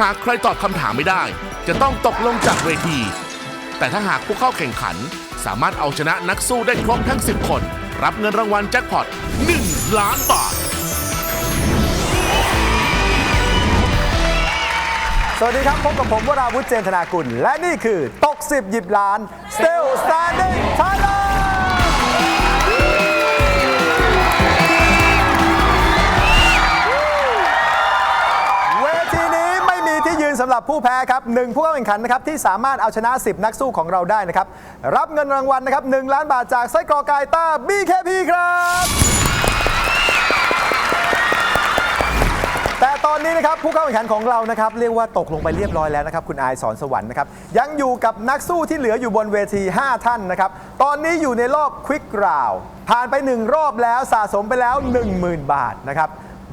หากใครตอบคำถามไม่ได้ จะต้องตกลงจากเวที แต่ถ้าหากผู้เข้าแข่งขัน สามารถเอาชนะนักสู้ได้ครบทั้ง 10 คน รับเงินรางวัลแจ็คพอต1ล้านบาท สวัสดีครับ พบกับผมวราวุฒิเจนธนากุล และนี่คือตก 10 หยิบล้าน Still Standing Thailand ำหรับผู้แพ้ครับหนึ่งผู้เข้าแข่งขันนะครับที่สามารถเอาชนะ 10 นักสู้ของเราได้นะครับ รับเงินรางวัลนะครับ1ล้านบาทจากไส้กรอกกายต้า BKP ครับ แต่ตอนนี้นะครับผู้เข้าแข่งขันของเรานะครับเรียกว่าตกลงไปเรียบร้อยแล้วนะครับคุณอายสอนสวรรค์นะครับยังอยู่กับนักสู้ที่เหลืออยู่บนเวที 5 ท่านนะครับตอนนี้อยู่ในรอบควิกราวผ่านไป 1 รอบแล้วสะสมไปแล้ว 10,000 บาทนะครับ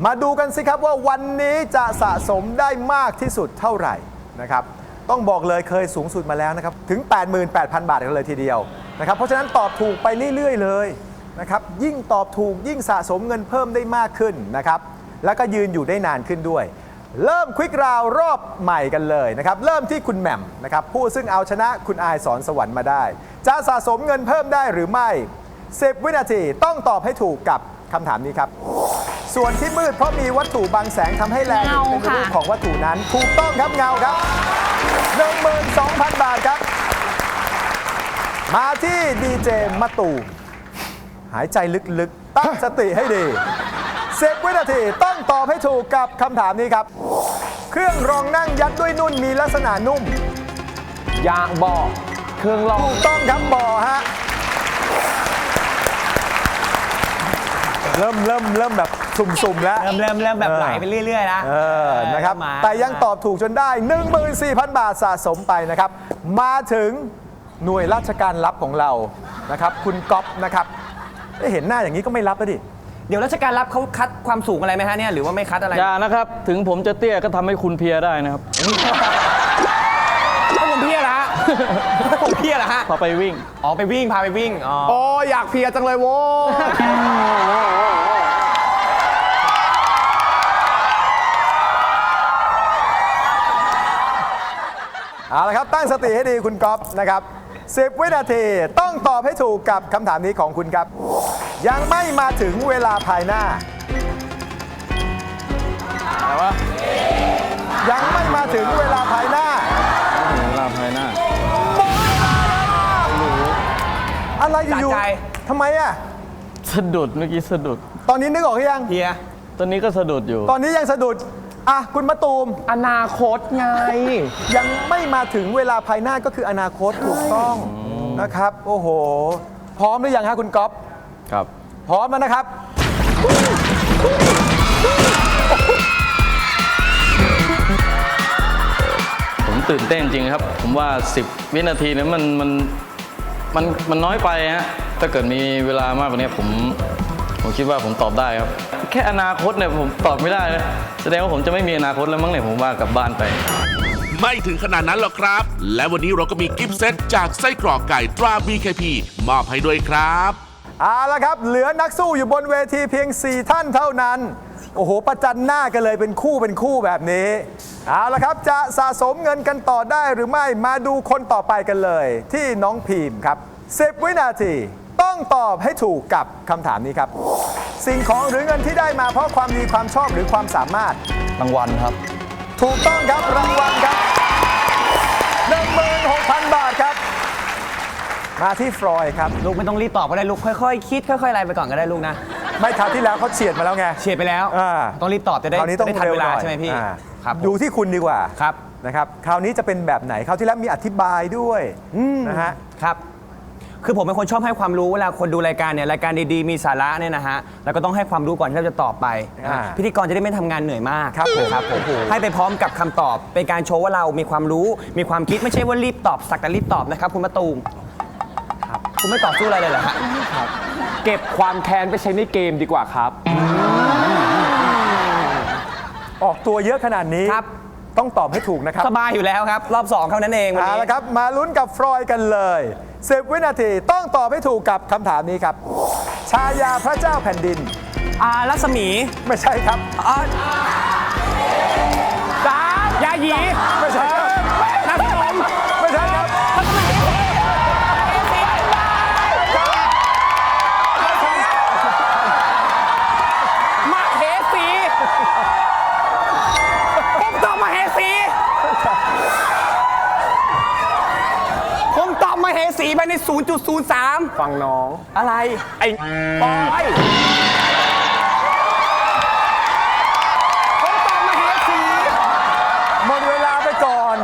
มาดูกันสิครับว่าวันนี้จะสะสมได้มากที่สุดเท่าไหร่นะครับต้องบอกเลยเคยสูงสุดมาแล้วนะครับถึง 88,000 บาทกันเลยทีเดียวนะครับเพราะฉะนั้นตอบถูกไปเรื่อยๆเลยนะครับยิ่งตอบถูกยิ่งสะสมเงินเพิ่มได้มากขึ้นนะครับแล้วก็ยืนอยู่ได้นานขึ้นด้วย เริ่มควิกราวรอบใหม่กันเลยนะครับเริ่มที่คุณแหม่มนะครับผู้ซึ่งเอาชนะคุณอายสอนสวรรค์มาได้ จะสะสมเงินเพิ่มได้หรือไม่ 10 วินาทีต้องตอบให้ถูกกับ คำถามนี้ครับ ส่วนที่มืดเพราะมีวัตถุบังแสงทำให้แลเห็นเป็นเงาค่ะรูปของวัตถุนั้น ถูกต้องครับเงาครับ12,000 บาทครับ มาที่ดีเจมะตูมหายใจลึกๆ ตั้งสติให้ดีเซฟวินาทีต้องตอบให้ถูกกับคำถามนี้ครับ เครื่องรองนั่งยัดด้วยนุ่นมีลักษณะนุ่ม ยางบอกเครื่องรองถูกต้องครับบอฮะ เริ่มเริ่มเริ่มแบบสุ่มๆแล้ว เริ่มเริ่มเริ่มแบบเออไหลไปเรื่อยๆนะเออนะครับ มาแต่ยังตอบถูกจนได้ 14,000 บาทสะสมไปนะครับ มาถึงหน่วยราชการลับของเรานะครับ คุณก๊อฟนะครับได้เห็นหน้าอย่างนี้ก็ไม่รับแล้วดิ เดี๋ยวราชการรับเขาคัดความสูงอะไรไหมฮะเนี่ยหรือว่าไม่คัดอะไร อย่านะครับ ถึงผมจะเตี้ยก็ทำให้คุณเพลียได้นะครับถ้าผม เพี้ยละฮะถ้าผมเพี้ยละฮะ พอไปวิ่ง อ๋อ ไปวิ่ง พาไปวิ่ง อ๋อ โอ้อยากเพียจังเลยโว้เอาละครับ ตั้งสติให้ดีคุณก๊อฟนะครับ10 วินาทีต้องตอบให้ถูกกับคำถามนี้ของคุณครับ ยังไม่มาถึงเวลาภายหน้า อะไรวะ ยังไม่มาถึงเวลาภายหน้า อะไรอยู่ๆทำไมอะ สะดุดเมื่อกี้สะดุดตอนนี้นึกออกหรือยังเพี้ยตอนนี้ก็สะดุดอยู่ ตอนนี้ยังสะดุด อะ คุณมะตูม อนาคตไง ยังไม่มาถึงเวลาภายหน้าก็คืออนาคตถูกต้องนะครับ โอ้โห พร้อมหรือยังฮะคุณก๊อฟครับ พร้อมแล้วนะครับ ผมตื่นเต้นจริงครับ ผมว่า 10 วินาทีเนี่ยมันมัน มันมันน้อยไปฮะถ้าเกิดมีเวลามากกว่านี้ผมผมคิดว่าผมตอบได้ครับ แค่อนาคตเนี่ยผมตอบไม่ได้นะแสดงว่าผมจะไม่มีอนาคตแล้วมั้งเนี่ยผมว่ากลับบ้านไป ไม่ถึงขนาดนั้นหรอกครับ และวันนี้เราก็มีกิฟต์เซตจากไส้กรอกไก่ตรา BKP มอบให้ด้วยครับ เอาละครับ เหลือนักสู้อยู่บนเวทีเพียง 4 ท่านเท่านั้น โอ้โห ประจันหน้ากันเลยเป็นคู่เป็นคู่แบบนี้ เอาละครับ จะสะสมเงินกันต่อได้หรือไม่มาดูคนต่อไปกันเลย ที่น้องพีมครับ 10 วินาที ต้องตอบให้ถูกกับคำถามนี้ครับ สิ่งของหรือเงินที่ได้มาเพราะความดีความชอบหรือความสามารถ รางวัลครับ ถูกต้องครับรางวัลครับ16,000 บาทครับ มาที่ฟรอยครับ ลูกไม่ต้องรีบตอบก็ได้ลูกค่อยๆ คิดค่อยๆอะไรไปก่อนก็ได้ลูกนะไม่คราวที่แล้วเขาเฉียดมาแล้วไง เฉียดไปแล้วอ่า ต้องรีบตอบจะได้คราวนี้ต้องจะได้ทันเร็วเวหลาน่อยใช่ไหมพี่อ่าครับผมดูที่คุณดีกว่าครับนะครับ คราวนี้จะเป็นแบบไหน คราวที่แล้วมีอธิบายด้วยนะฮะ ครับ คือผมเป็นคนชอบให้ความรู้เวลาคนดูรายการเนี่ยรายการดีๆมีสาระเนี่ยนะฮะแล้วก็ต้องให้ความรู้ก่อนที่เราจะตอบไปนะฮะอ่าพิธีกรจะได้ไม่ทำงานเหนื่อยมากครับผมครับผมให้ไปพร้อมกับคำตอบ เป็นการโชว์ว่าเรามีความรู้ มีความคิดไม่ใช่ว่ารีบตอบสักแต่รีบตอบนะครับคุณมะตูม ครับคุณไม่ตอบสู้อะไรเลยเหรอฮะเก็บความแค้นไปใช้ในเกมดีกว่าครับ ออกตัวเยอะขนาดนี้ครับ ต้องตอบให้ถูกนะครับสบายอยู่แล้วครับ รอบสองเท่านั้นเองวันเอานี้ ละครับ มาลุ้นกับฟรอยกันเลย10วินาทีต้องตอบให้ถูกกับคำถามนี้ครับ ชายาพระเจ้าแผ่นดิน อ่ารัศมีไม่ใช่ครับ อ่าสามยาหยี ใน 0.03 ฟังน้อง อะไร ไอ้ปอยผมตอบมาเหสีหมดเวลาไปก่อน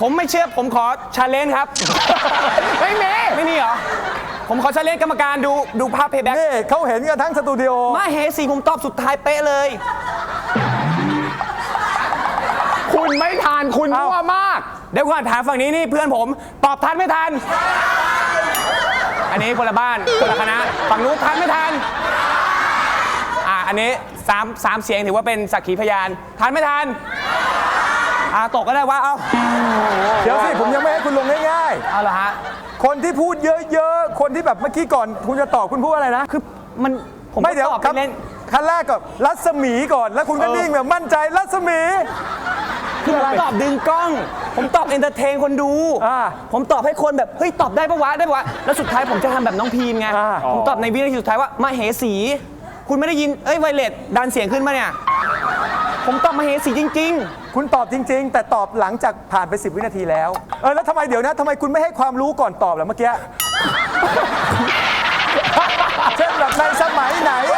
ผมไม่เชื่อผมขอชาเลนจ์ครับ ไม่มีไม่มีเหรอ ผมขอชาเลนจ์กรรมการดูดูภาพเพย์แบ็กนี่เขาเห็นกันทั้งสตูดิโอ มาเหสีผมตอบสุดท้ายเป๊ะเลย คุณไม่ทานคุณเอ้ามั่วมาก เดี๋ยวก่อนถามฝั่งนี้นี่เพื่อนผม ตอบทันไม่ทัน อันนี้คนละบ้านคนละคณะฝั่งนู้นทันไม่ทันอ่าอันนี้สามสามเสียงถือว่าเป็นสักขีพยานทันไม่ทันอ่าตกก็ได้ว่าเอาเดี๋ยวสิผมยังไม่ให้คุณลงง่ายเอาละฮะๆ คนที่พูดเยอะๆ คนที่แบบเมื่อกี้ก่อนคุณจะตอบคุณพูดอะไรนะ คือมันผมไม่เดี๋ยวตอบคไปเล่นำขั้นแรกก็รัศมีก่อนแล้วคุณก็นิ่งแบบมั่นใจรัศมี คือผมตอบดึงกล้อง ผมตอบเอนเตอร์เทนคนดู อ่าผมตอบให้คนแบบ เฮ้ย ตอบได้ปะวะ ได้ปะวะ แล้วสุดท้ายผมจะทำแบบน้องพีมไง อ่า ผมตอบในวินาทีสุดท้ายว่ามาเหสี คุณไม่ได้ยิน เอ้ยไวเลตดันเสียงขึ้นมาเนี่ย ผมตอบมาเหสีจริงคุณตอบจริง ๆ แต่ตอบหลังจากผ่านไป 10 วินาทีแล้ว เออแล้วทำไมเดี๋ยวนะทำไมคุณไม่ให้ความรู้ก่อนตอบล่ะเมื่อกี้ เช่นแบบในสมัยไหนไหนไหนอะปก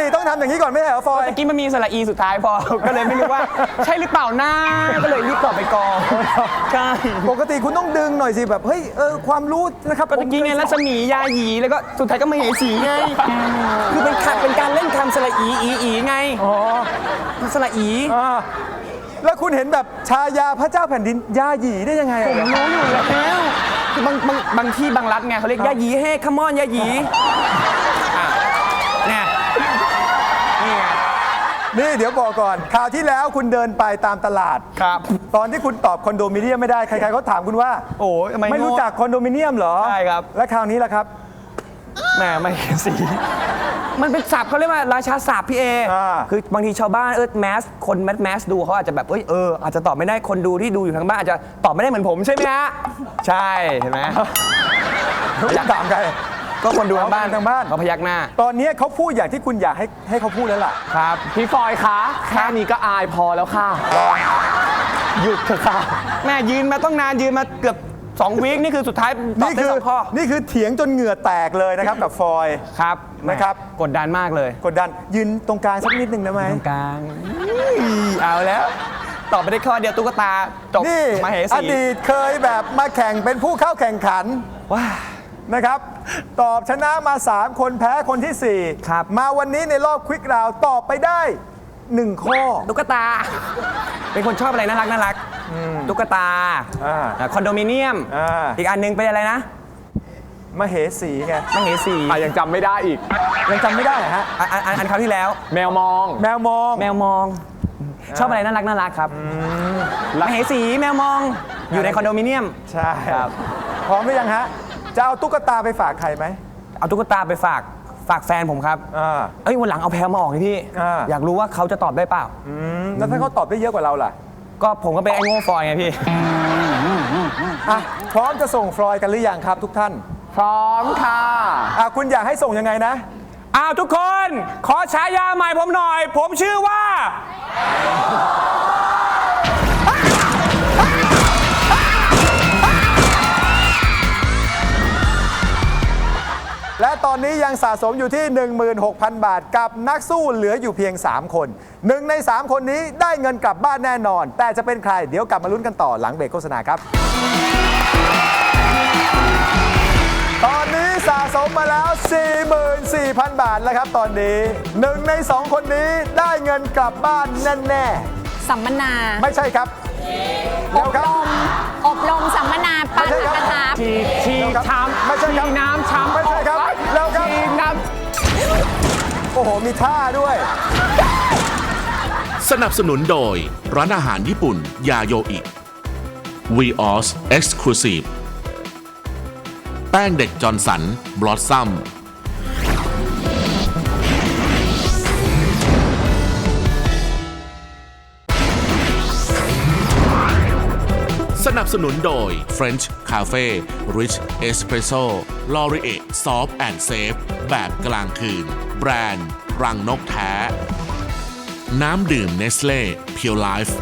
ติต้องทำอย่างนี้ก่อนไม่ใช่เหรอฟอๆยตะกี้มันมีสระอีสุดท้ายพอ ก็เลยไม่รู้ว่าใช่หรือเปล่านะก็เลยรีบตอบไปก่อนใช่ปกติคุณต้องดึงหน่อยสิแบบเฮ้ยเออความรู้นะครับก็ตะกี้ไงรัศมียาหยีแล้วก็สุดท้ายก็มาเหสีไง คือเป็นคำเป็นการเล่นคำสระอีอีอีไงอ๋อสระอีอ่าแล้วคุณเห็นแบบชายาพระเจ้าแผ่นดินยาหยีได้ยังไงอะผมรู้อยู่แล้วคือบางบางบางที่บางรัฐไงเขาเรียกยาหยีเฮ้คัมอนยาหยีอะเนี่ยนี่ไง นี่เดี๋ยวบอกก่อนคราวที่แล้วคุณเดินไปตามตลาด ครับ ตอนที่คุณตอบคอนโดมิเนียมไม่ได้ใครๆเขาถามคุณว่าโอ้ยทำไมไม่รู้จักคอนโดมิเนียมเหรอใช่ครับ และคราวนี้ล่ะครับ แหมไม่สี มันเป็นศัพท์เขาเรียกว่าราชาศัพท์พี่เอ อ่า คือบางทีชาวบ้านเออแมส คนแมสแมสดูเขาอาจจะแบบเอ้ยเอออาจจะตอบไม่ได้คนดูที่ดูอยู่ทางบ้านอาจจะตอบไม่ได้เหมือนผมใช่ไหมฮะ ใช่ เห็นไหม อยากถามใคร ก็คนดูทางบ้านทางบ้าน เขาพยักหน้า ตอนนี้เขาพูดอย่างที่คุณอยากให้ให้เขาพูดแล้วล่ะ ครับ พี่ฟอยคะแค่นี้ก็อายพอแล้วค่ะ หยุดเถอะค่ะ แม่ยืนมาต้องนานยืนมาเกือบสองวีคนี่คือสุดท้ายตอบนี่ได้คืสองข้อนี่คือเถียงจนเหงื่อแตกเลยนะครับกับฟอย ครับนะครับแหม่กดดันมากเลยกดดันยืนตรงกลางสักนิดหนึ่งได้ไหม ตรงกลางอุ้ยเอาแล้ว ตอบไปได้ข้อเดียวตุ๊กตาจบนี่มาเหอสีดีตเคยแบบมาแข่งเป็นผู้เข้าแข่งขันว้านะครับ ตอบชนะมา 3 คนแพ้คนที่ 4 ครับ มาวันนี้ในรอบควิกราวตอบไปได้ 1 ข้อ ตุ๊กตา เป็นคนชอบอะไรน่ารักน่ารักตุ๊กตาอ่าอ่าคอนโดมิเนียมอ่า อีกอันหนึงเป็นอะไรนะมาเหสีไงมาเหสีอะยังจำไม่ได้อีก ยังจำไม่ได้เหรอฮะ อันอันอันอันคราวที่แล้ว แมวมอง แมวมอง แมวมองชอบอะไรน่ารักน่ารักครับมาเหสีแมวมองอยู่ในคอนโดมิเนียม ใช่พร้อมหรือยังฮะ จะเอาตุ๊กตาไปฝากใครไหมเอาตุ๊กตาไปฝากฝากแฟนผมครับ อ่า เอ้ยวันหลังเอาแพลมาออกเลยพี่ อ่า อยากรู้ว่าเขาจะตอบได้เปล่า อืมแล้วถ้าเขาตอบได้เยอะกว่าเราล่ะก็ผมก็เป็นไอ้โง่ฟอยไงพี่ อะพร้อมจะส่งฟลอยกันหรือยังครับทุกท่านพร้อมค่ะอะคุณอยากให้ส่งยังไงนะ อ้าวทุกคน ขอฉายาใหม่ผมหน่อย ผมชื่อว่า และตอนนี้ยังสะสมอยู่ที่ 16,000 บาท กับนักสู้เหลืออยู่เพียง 3 คนหนึ่งใน 3 คนนี้ได้เงินกลับบ้านแน่นอน แต่จะเป็นใครเดี๋ยวกลับมาลุ้นกันต่อหลังเบรกโฆษณาครับ ตอนนี้สะสมมาแล้ว 44,000 บาทแล้วครับตอนนี้หนึ่งในสองคนนี้ได้เงินกลับบ้านแน่สัมมนา ๆไม่ใช่ครับ อเร็วบครับรมอบรมสัมมนาปาไม่ใช่ครับฐกถาฉีดฉีดช้ำไม่ใช่ครับฉีดน้ำช้ำไม่ใช่ครับออกเร็วครับฉีดน้โอ้โห มีท่าด้วย สนับสนุนโดย ร้านอาหารญี่ปุ่น ยาโยอิ Vios Exclusive แป้งเด็กจอร์นสัน บลอสซัม นับสนุนโดย French Cafe Rich Espresso l o r i e Soft and Safe แบบกลางคืน แบรนด์ รังนกแท้ น้ำดื่มเนสเล่เพียวไลฟ์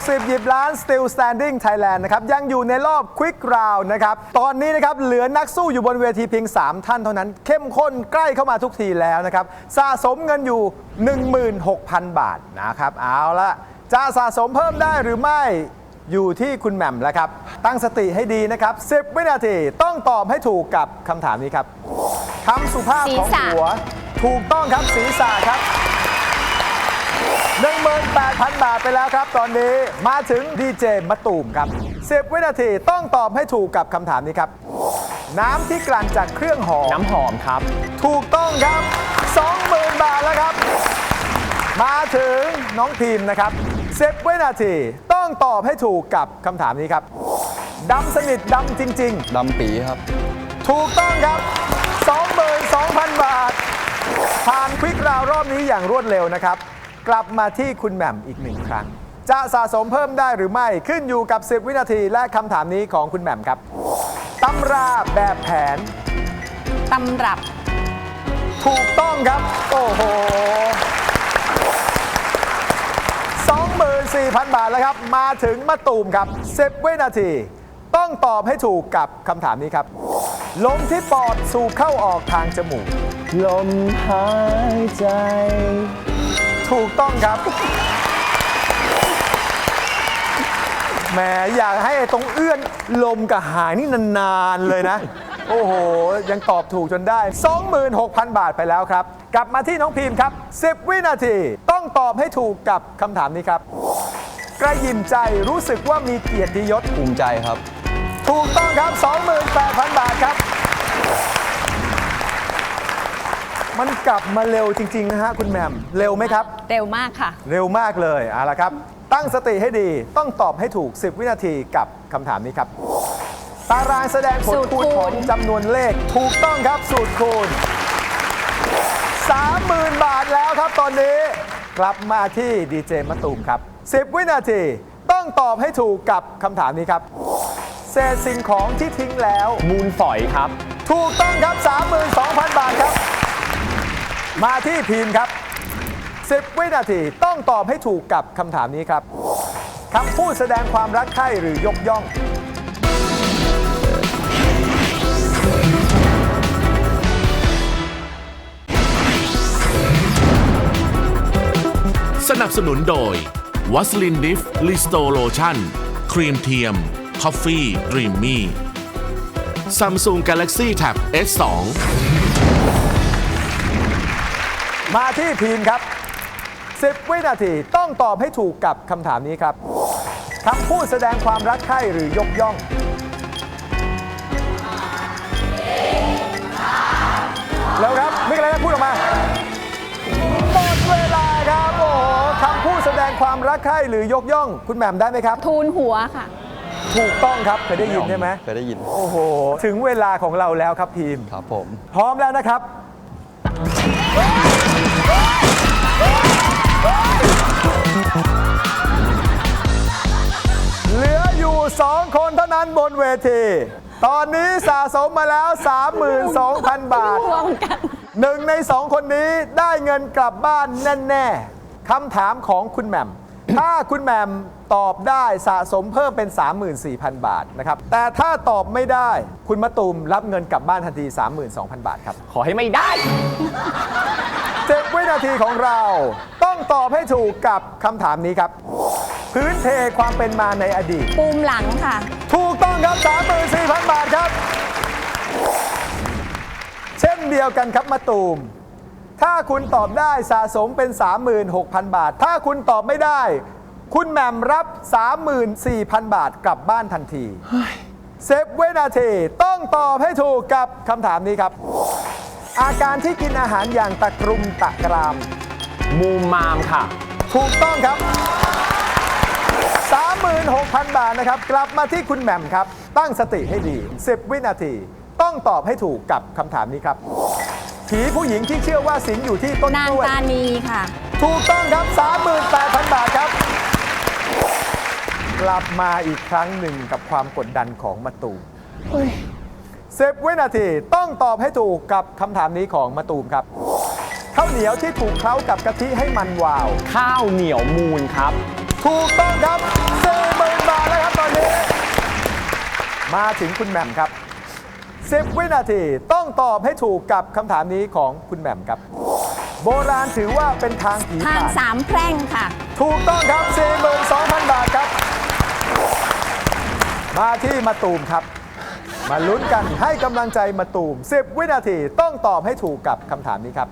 60 หยิบล้าน Still Standing Thailand นะครับ ยังอยู่ในรอบ Quick Round นะครับ ตอนนี้นะครับ เหลือนักสู้อยู่บนเวทีเพียง 3 ท่านเท่านั้น เข้มข้นใกล้เข้ามาทุกทีแล้วนะครับ สะสมเงินอยู่ 16,000 บาทนะครับ เอาละจะสะสมเพิ่มได้หรือไม่อยู่ที่คุณแหม่มแล้วครับ ตั้งสติให้ดีนะครับ 10 วินาที ต้องตอบให้ถูกกับคำถามนี้ครับคำสุภาพของหัว ถูกต้องครับศีรษะครับ 18,000 บาทไปแล้วครับ ตอนนี้มาถึงดีเจมะตูมครับ 10 วินาทีต้องตอบให้ถูกกับคำถามนี้ครับ น้ำที่กลั่นจากเครื่องหอำมน้ำหอมครับ ถูกต้องครับ 20,000 บาทแล้วครับ มาถึงน้องพิมพ์นะครับ10วินาทีต้องตอบให้ถูกกับคำถามนี้ครับดำสนิทดำจริง ดำปีครับ ๆ ถูกต้องครับ 22,000 บาทผ่านควิกราวรอบนี้อย่างรวดเร็วนะครับ กลับมาที่คุณแหม่มอีกหนึ่งครั้ง จะสะสมเพิ่มได้หรือไม่ขึ้นอยู่กับ 10 วินาทีและคำถามนี้ของคุณแหม่มครับตำราแบบแผน ตำรับ ถูกต้องครับ โอ้โห 24,000 บาทแล้วครับ มาถึงมะตูมครับ 10 วินาที ต้องตอบให้ถูกกับคำถามนี้ครับ ลมที่ปอดสูบเข้าออกทางจมูก ลมหายใจ ถูกต้องครับ แหมอยากให้ตรงเอื้อนลมกับหายนี่นานๆเลยนะ โอ้โห ยังตอบถูกจนได้ 26,000 บาทไปแล้วครับ กลับมาที่น้องพิมพ์ครับ 10 วินาที ต้องตอบให้ถูกกับคำถามนี้ครับ กระยิมใจรู้สึกว่ามีเกียรติยศ ภูมิใจครับ ถูกต้องครับ 28,000 บาทครับ มันกลับมาเร็วจริง ๆ นะฮะคุณแหมมเร็วไหมครับ เร็วมากค่ะ เร็วมากเลยเอาละครับ ตั้งสติให้ดีต้องตอบให้ถูก 10 วินาทีกับคำถามนี้ครับ ตารางแสดงผลสูตรคูคูณณผลจำนวนเลขถูกต้องครับสูตรคูณ 30,000 บาทแล้วครับตอนนี้ กลับมาที่ดีเจมะตูมครับ 10 วินาทีต้องตอบให้ถูกกับคำถามนี้ครับ เศษสิ่งของที่ทิ้งแล้ว มูลฝอยครับ ถูกต้องครับ 32,000 บาทครับ มาที่พีมครับ 10 วินาทีต้องตอบให้ถูกกับคำถามนี้ครับคำพูดแสดงความรักใคร่หรือยกย่อง สนับสนุนโดยวัสลินดิฟลิสโตโลชั่น ครีมเทียม คอฟฟี่ดรีมมี่ซัมซุงกาแล็กซี่แท็บ S2 มาที่พีมครับ 10 วินาทีต้องตอบให้ถูกกับคำถามนี้ครับคำพูดแสดงความรักใคร่หรือยกย่องแล้วครับมีอะไรนะพูดออกมาหมดเวลาครับโอ้โหคำพูดแสดงความรักใคร่หรือยกย่อง คุณแหม่มได้ไหมครับ ทูลหัวค่ะ ถูกต้องครับเคยได้ยินใช่ไหมเคยได้ยิน โอ้โห ถึงเวลาของเราแล้วครับพีมครับผม พร้อมแล้วนะครับานั้นบนเวที ตอนนี้สะสมมาแล้ว 32,000 บาทรวมกันหนึ่งในสองคนนี้ได้เงินกลับบ้านแน่ๆคำถามของคุณแหม่ม ถ้าคุณแหม่มตอบได้สะสมเพิ่มเป็น 34,000 บาทนะครับ แต่ถ้าตอบไม่ได้คุณมะตูมรับเงินกลับบ้านทันที 32,000 บาทครับ ขอให้ไม่ได้เจ็ดวินาทีของเรา ต้องตอบให้ถูกกับคำถามนี้ครับ พื้นเพความเป็นมาในอดีต ปูมหลังค่ะ ถูกต้องครับ 34,000 บาทครับ เช่นเดียวกันครับมาตูม ถ้าคุณตอบได้สะสมเป็น 36,000 บาท ถ้าคุณตอบไม่ได้ คุณแหม่มรับ 34,000 บาทกลับบ้านทันทีเซฟเวนาที ต้องตอบให้ถูกกับคำถามนี้ครับ อาการที่กินอาหารอย่างตะกรุมตะกราม มูมามค่ะ ถูกต้องครับ 36,000 บาทนะครับ กลับมาที่คุณแหม่มครับ ตั้งสติให้ดี 10 วินาที ต้องตอบให้ถูกกับคำถามนี้ครับ ผีผู้หญิงที่เชื่อว่าสิงอยู่ที่ต้นนางกล้วย ตานีค่ะ ถูกต้องครับ 38,000 บาทครับ กลับมาอีกครั้งหนึ่งกับความกดดันของมะตูม10วินาทีต้องตอบให้ถูกกับคำถามนี้ของมะตูมครับข้าวเหนียวที่ถูกเคล้ากับกะทิให้มันวาว ข้าวเหนียวมูลครับ ถูกต้องครับ40,000บาทแล้วครับตอนนี้ มาถึงคุณแหม่มครับ 10 วินาทีต้องตอบให้ถูกกับคำถามนี้ของคุณแหม่มครับ โบราณถือว่าเป็นทางผีทางผ่านสามแพร่งค่ะ ถูกต้องครับ 42,000 บาทครับ มาที่มาตูมครับ มาลุ้นกันให้กำลังใจมาตูม 10 วินาทีต้องตอบให้ถูกกับคำถามนี้ครับ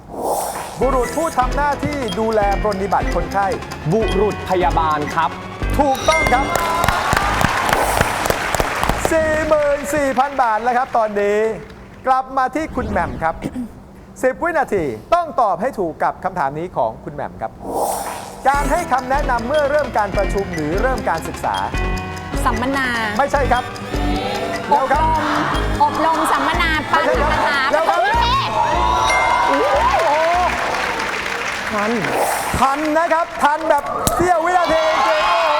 บุรุษผู้ทำหน้าที่ดูแลปรนนิบัติคนไข้ บุรุษพยาบาลครับ ถูกต้องครับ 44,000 บาทแล้วครับ ตอนนี้กลับมาที่คุณแหม่มครับ 10 วินาทีต้องตอบให้ถูกกับคำถามนี้ของคุณแหม่มครับ การให้คำแนะนำเมื่อเริ่มการประชุมหรือเริ่มการศึกษา สัมมนา ไม่ใช่ครับอเร็วบครรับมอบรมสัมมนาปาฐกถาเร็ป ทัน ทันนะครับ ทันแบบเสี้ยววินาทีจริงๆโอ้โห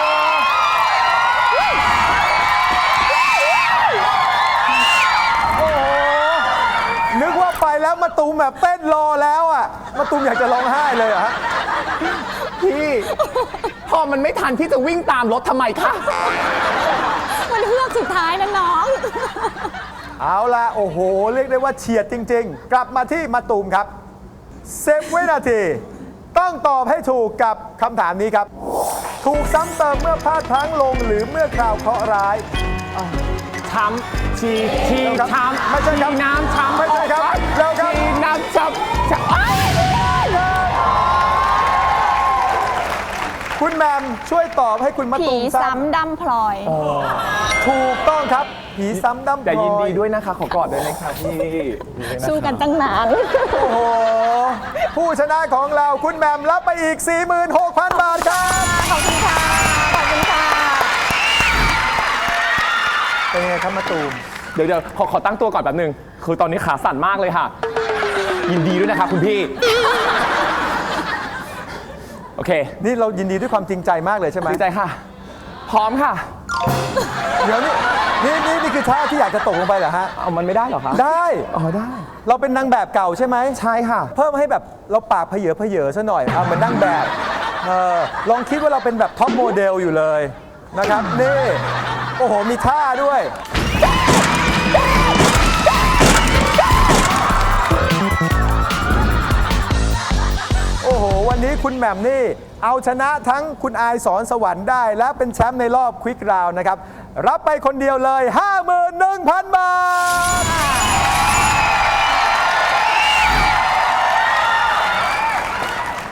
โอ้โห นึกว่าไปแล้วมาตูมแบบเต้นรอแล้วอะ มาตูมอยากจะร้องไห้เลยเหรอฮะพี่พอมันไม่ทันพี่จะวิ่งตามรถทำไมคะ มันเฮือกสุดท้ายนะน้อง เอาละโอ้โห เรียกได้ว่าเฉียดจริง ๆ กลับมาที่มาตูมครับเซฟวินาที ต้องตอบให้ถูกกับคำถามนี้ครับ ถูกซ้ำเติมเมื่อพลาดพลั้งลงหรือเมื่อคราวเคราะห์ร้าย ช้ำชีชีเร็วครับช้ำไม่ใช่ครับชีน้ำช้ำไม่ใช่ครับออกเร็วครับ ชีน้ำช้ำช้ำอ้ายคุณแหมมช่วยตอบให้คุณมะผีตูมทราบซ้ำดำพลอย ถูกต้องครับ ผีซ้ำดำพลแต่ยินอดียด้วยนะคะ ขอกอดด้วยนะคะพี่สู้กันตั้งนาน โอ้โห ผู้ชนะของเราคุณแหมมรับไปอีก 46,000 บาทครับ ขอบคุณค่ะ ขอบคุณค่ะ เป็นไงครับมะตูม เดี๋ยวเดี๋ยวขอขอตั้งตัวก่อนแป๊บนึง คือตอนนี้ขาสั่นมากเลยค่ะ ยินดีด้วยนะคะคุณพี่ โอเค นี่เรายินดีด้วยความจริงใจมากเลยใช่ไหมดีใจค่ะ พร้อมค่ะ เดี๋ยวนี่นี่นี่นี่คือท่าที่อยากจะตกลงไปเหรอฮะ เอามันไม่ได้เหรอคะได้ อ๋อได้ เราเป็นนางแบบเก่าใช่ไหม ใช่ค่ะ เพิ่มให้แบบเราปากเพเยอเพเยอซะหน่อยเอาเหมือนนางแบบเออลองคิดว่าเราเป็นแบบท็อปโมเดลอยู่เลยนะครับ นี่ โอ้โห มีท่าด้วย โอ้โห วันนี้คุณแหม่มนี่ เอาชนะทั้งคุณอายสอนสวรรค์ได้ และเป็นแชมป์ในรอบควิกราวนะครับ รับไปคนเดียวเลย 51,000 บาท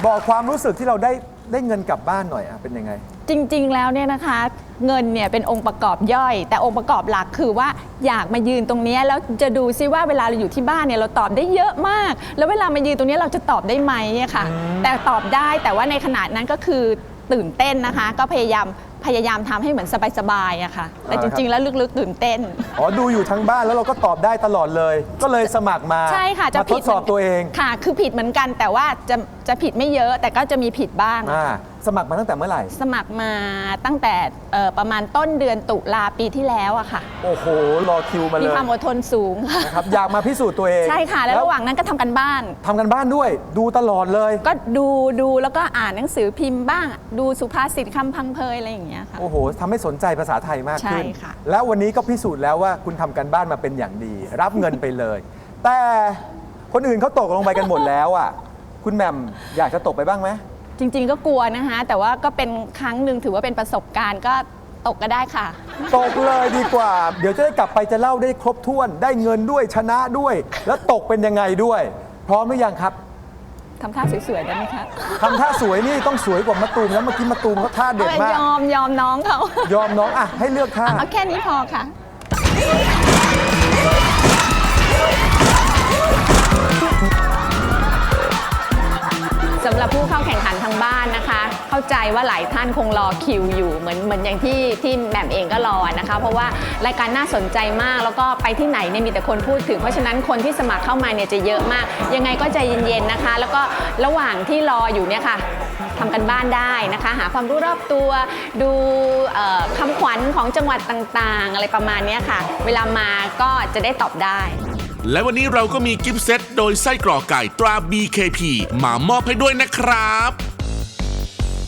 บอกความรู้สึกที่เราได้ได้เงินกลับบ้านหน่อยอะเป็นยังไง จริงๆ แล้วเนี่ยนะคะ เงินเนี่ยเป็นองค์ประกอบย่อย แต่องค์ประกอบหลักคือว่าอยากมายืนตรงเนี้ยแล้วจะดูซิว่าเวลาเราอยู่ที่บ้านเนี่ยเราตอบได้เยอะมาก แล้วเวลามายืนตรงเนี้ยเราจะตอบได้ไหมอะค่ะ แต่ตอบได้แต่ว่าในขนาดนั้นก็คือตื่นเต้นนะคะ ก็พยายาม พยายามทำให้เหมือนสบายๆอะค่ะ แต่อ่าจครับริงๆ แล้วลึกๆ ตื่นเต้น อ๋อดูอยู่ทั้งบ้านแล้วเราก็ตอบได้ตลอดเลย ก็เลยสมัครมาใช่ค่ะจะมาทผิดดสอบตัวเอง ค่ะ คือผิดเหมือนกันแต่ว่าจะจะผิดไม่เยอะแต่ก็จะมีผิดบ้าง อ่าสมัครมาตั้งแต่เมื่อไหร่ สมัครมาตั้งแต่เอ่อประมาณต้นเดือนตุลาปีที่แล้วอะค่ะ โอ้โห รอคิวมาเลมียความอดทนสูงค่ะ นะครับอยากมาพิสูจน์ตัวเองใช่ค่ะ แล้วระหว่างนั้นก็ทำกันบ้าน ทำกันบ้านด้วย ดูตลอดเลย ก็ดูดูแล้วก็อ่านหนังสือพิมพ์บ้าง ดูสุภาษิตคำพังเพยอะไรอย่างเงี้ยค่ะ โอ้โหทำให้สนใจภาษาไทยมากขึ้น ใช่ค่ะ แล้ววันนี้ก็พิสูจน์แล้วว่าคุณทำกันบ้านมาเป็นอย่างดี รับเงินไปเลย แต่คนอื่นเขาตกลงไปกันหมดแล้วอะ คุณแหม่มอยากจะตกไปบ้างไหม จริงๆก็กลัวนะคะ แต่ว่าก็เป็นครั้งหนึ่งถือว่าเป็นประสบการณ์ก็ตกก็ได้ค่ะ ตกเลยดีกว่า เดี๋ยวจะได้กลับไปจะเล่าได้ครบถ้วน ได้เงินด้วยชนะด้วย แล้วตกเป็นยังไงด้วย พร้อมหรือยังครับทำท่าสวยๆได้ไหมคะทำท่าสวยนี่ต้องสวยกว่ามะตูมแล้วเมื่อกี้มะตูมเขาท่าเด็ดเอามาก ยอมยอมน้องเขายอมน้องอะให้เลือกท่า เอาแค่นี้พอค่ะ สำหรับผู้เข้าแข่งขันทางบ้านนะคะ เข้าใจว่าหลายท่านคงรอคิวอยู่เหมือนเหมือนอย่างที่ที่แหม่มเองก็รอนะคะ เพราะว่ารายการน่าสนใจมาก แล้วก็ไปที่ไหนเนี่ยมีแต่คนพูดถึง เพราะฉะนั้นคนที่สมัครเข้ามาเนี่ยจะเยอะมาก ยังไงก็ใจเย็นๆนะคะ แล้วก็ระหว่างที่รออยู่เนี่ยค่ะทำกันบ้านได้นะคะ หาความรู้รอบตัวดูคำขวัญของจังหวัดต่างๆ อะไรประมาณนี้ค่ะ เวลามาก็จะได้ตอบได้ และวันนี้เราก็มีกิฟต์เซตโดยไส้กรอกไก่ตรา BKP มามอบให้ด้วยนะครับ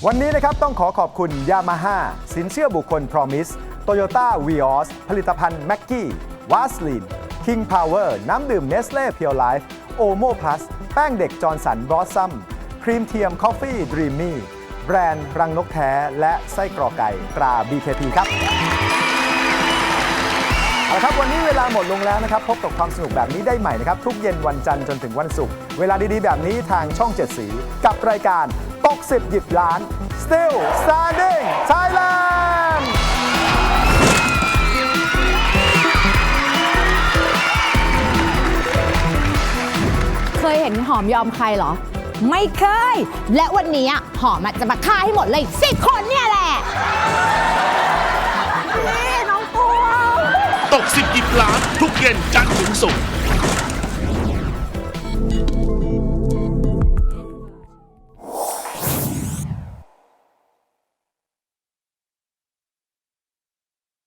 วันนี้นะครับต้องขอขอบคุณ Yamaha สินเชื่อบุคคล Promise Toyota Vios ผลิตภัณฑ์ m a c กี้วาสลิน King Power น้ำดื่ม Nestle Pure Life Omo Plus แป้งเด็กจอร์สันบรอสซัมครีมเทียม Coffee Dreamy แบรนด์รังนกแท้ และไส้กรอกไก่ตรา BKP ครับ เอาละครับวันนี้เวลาหมดลงแล้วนะครับ พบกับความสนุกแบบนี้ได้ใหม่นะครับ ทุกเย็นวันจันทร์จนถึงวันศุกร์เวลาดีๆ แบบนี้ทางช่อง 7 สี กับรายการตก10หยิบล้าน Still Standing Thailand เคยเห็นหอมยอมใครเหรอ ไม่เคย และวันนี้อะหอมอะจะมาฆ่าให้หมดเลยสิคนเนี่ยแหละ 60หยิบล้านทุกเย็นจันทร์ถึงศุกร์